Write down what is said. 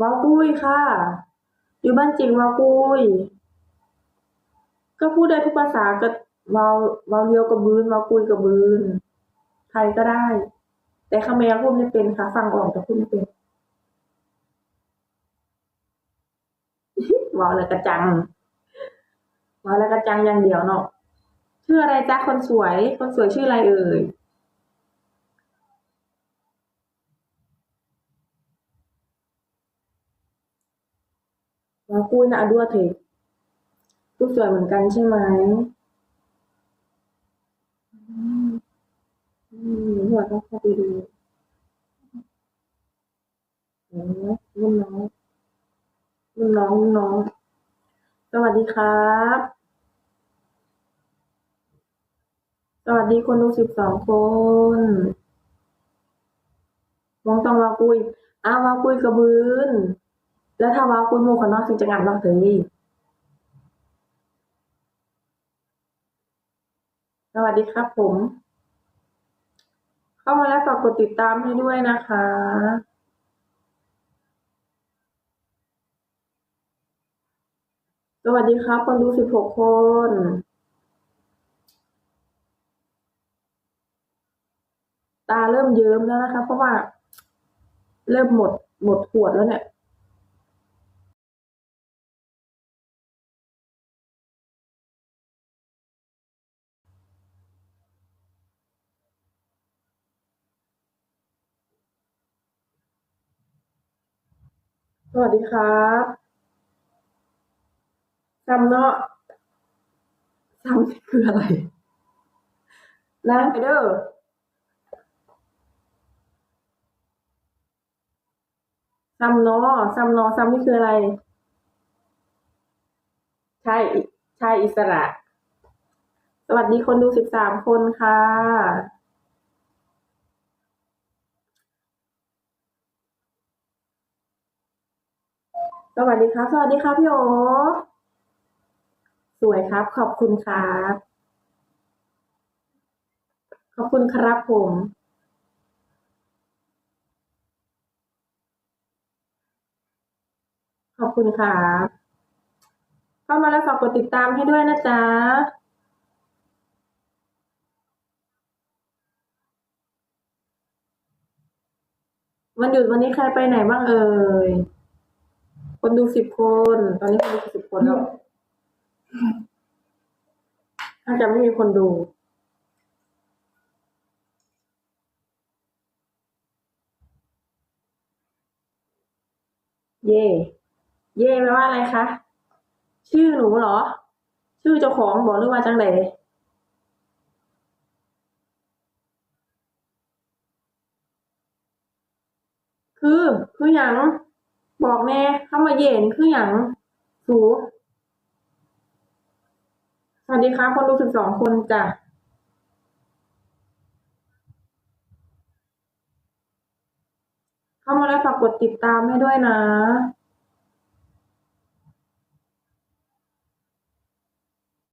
วากุยค่ะ อยู่บ้านจริงวากุย ก็พูดได้ทุกภาษาก็วาววาวเลียวกับบืนวากุยกับบืน ไทยก็ได้ แต่เขมรพูดไม่เป็นค่ะฟังออกแต่พูดไม่เป็นวาวล้วกระจังวาวล้วกระจังอย่างเดียวเนาะชื่ออะไรจ๊ะคนสวย คนสวยชื่ออะไรเอ่ย วกุ้ยนะดัวเทรูปสวยเหมือนกันใช่ไหมอืมอืมหนูว่าต้องเข้าไปดูโอ้รุ่นน้องรุ่นน้องรุ่นน้อง สวัสดีครับ สวัสดีคนดูสิบสองคนมองต้องวากุยอ้าววากุยกระบืน แล้วถ้าว่ากุยโมขนอกถึงจะงานบ้างเถยสวัสดีครับผม เข้ามาแล้วฝากกดติดตามให้ด้วยนะคะ สวัสดีครับ คนดูสิบหกคนตาเริ่มเยิ้มแล้วนะคะ เพราะว่า เริ่มหมดหมดขวดแล้วเนี่ย สวัสดีครับซัมเนาะซัมนี่คืออะไรนั่งไปเด้อซัมเนาะซัมเนาะซัมนี่คืออะไร ใช่ใช่อิสระ สวัสดีคนดูสิบสามคนค่ะ สวัสดีครับ สวัสดีครับพี่โอสวยครับ ขอบคุณครับ ขอบคุณครับผม ขอบคุณครับเข้ามาแล้วฝากกดติดตามให้ด้วยนะจ๊ะวันหยุดวันนี้ใครไปไหนบ้างเอ่ย คนดูสิบคน ตอนนี้คนดูสิบคนแล้ว ถ้าจะไม่มีคนดู เย่ เย่แปลว่าอะไรคะ ชื่อหนูเหรอ ชื่อเจ้าของบอกหรือว่าจังไดคือ คือหยัง บอกแน่เข้ามาเย็นคืออย่างสูสวัสดีครับคนดูสิบสองคนจ้ะเข้ามาแล้วฝากกดติดตามให้ด้วยนะ